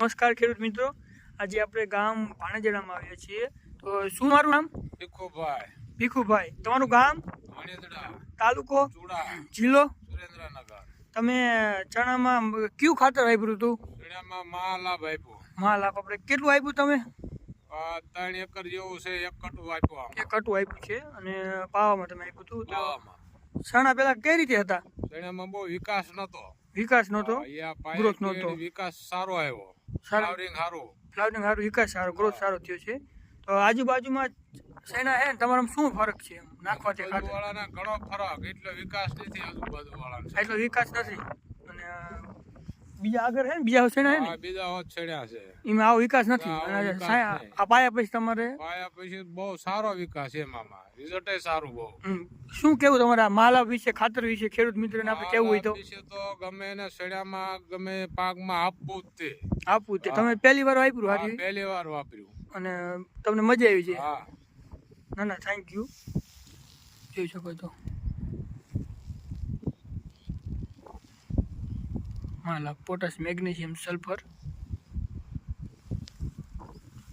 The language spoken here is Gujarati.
નમસ્કાર ખેડૂત મિત્રો. આજે આપણે ગામ ભાણેજડામાં આવ્યા છીએ. તો શું મારું નામ? ભીખુભાઈ. ભીખુભાઈ. તમારું ગામ? તાલુકો? જિલ્લો? સુરેન્દ્રનગર. તમે ચણામાં કયું ખાતર વાપર્યું હતું? ચણામાં માલાભ આપ્યો. આપ આપણે કેટલું આપ્યું તમે? ત્રણ એકર જેવું છે એક કટું આપ્યું એક કટું આપ્યું છે અને પાવામાં તમે આપ્યું હતું. ચણા પેલા કઈ રીતે હતા? ચણામાં બહુ વિકાસ નતો વિકાસ નહોતો? ગ્રોથ નહોતો. વિકાસ સારો આવ્યો. ફ્લાવરિંગ સારું ફ્લાવરિંગ સારું વિકાસ સારો ગ્રોથ સારો થયો છે. તો આજુબાજુમાં શેના હે તમારો તમારામાં શું ફરક છે નાખવાથી ખાતર. વાળાના ઘણો ફરક એટલો વિકાસ નથી આજુબાજુ વાળાનો એટલો વિકાસ નથી. અને બીજા આગળ હે ને બીજા શેના હે ને? બીજા હોત છેડ્યા છે. એમાં આવો વિકાસ નથી. આ પાયા પછી તમારે? પાયા પછી બહુ સારો વિકાસ છે એમાં. રિઝલ્ટ સારું બહુ. શું કેવું તમારા માલા વિશે ખાતર વિશે ખેડૂત મિત્રોને આપણે કેવું હોય તો? વિશે તો ગમે એને છેડામાં ગમે પાકમાં આપવું જ તે. આપવું તે. તમે પહેલી વાર વાપર્યું હારી પહેલી વાર વાપર્યું. અને તમને મજા આવી છે? હા. ના ના થેન્ક યુ જોઈ શકો છો. માલા પોટાશ મેગ્નેશિયમ સલ્ફર